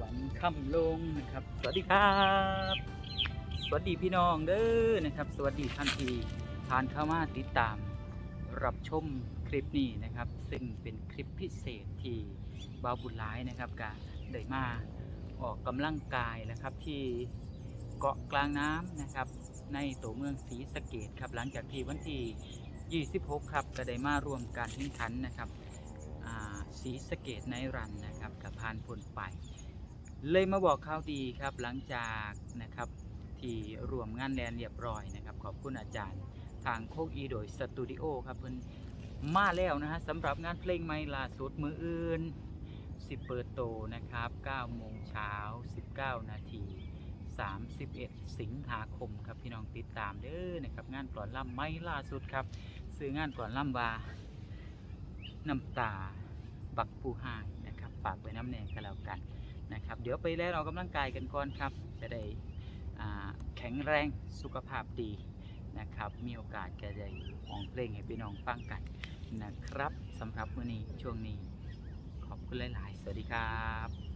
วรรค์ค่ำลงนะครับ สวัสดีครับ สวัสดีพี่น้องเด้อนะครับ สวัสดีท่านที่ผ่านเข้ามาติดตาม รับชมคลิปนี้นะครับ ซึ่งเป็นคลิปพิเศษที่บาบุญร้ายนะครับกะได้มาออกกำลังกายนะครับที่เกาะกลางน้ำนะครับ ในตัวเมืองศรีสะเกดครับ หลังจากที่วันที่ 26 ครับก็ได้มาร่วมการแข่งขันนะครับอ่าศรีสะเกดในรันนะครับกับพานพลไป เลยมาบอกข่าวดีครับหลังจากนะครับที่รวมงานแลนเรียบร้อยนะครับ ขอบคุณอาจารย์ทางโคกอีโดยสตูดิโอครับเพิ่นมาแล้วนะฮะสำหรับงานเพลงใหม่ล่าสุดมืออื่น สิเปิดโตนะครับ9โมงเช้า 19 นาที 31 สิงหาคมครับพี่น้องติดตามเด้อนะครับงานก่อนล่ำไม่ล่าสุดครับซื้องานก่อนล่ำวาน้ำตาบักผู้หายน ฝากไปน้ำแนงกันแล้วกันนะครับ เดี๋ยวไปแล้วเรากำลังกายกันก่อนครับ จะได้แข็งแรงสุขภาพดีนะครับ มีโอกาสก็ได้ห้องเพลงให้พี่น้องฟังกันนะครับสำหรับมื้อนี้ช่วงนี้ ขอบคุณหลาย ๆ สวัสดีครับ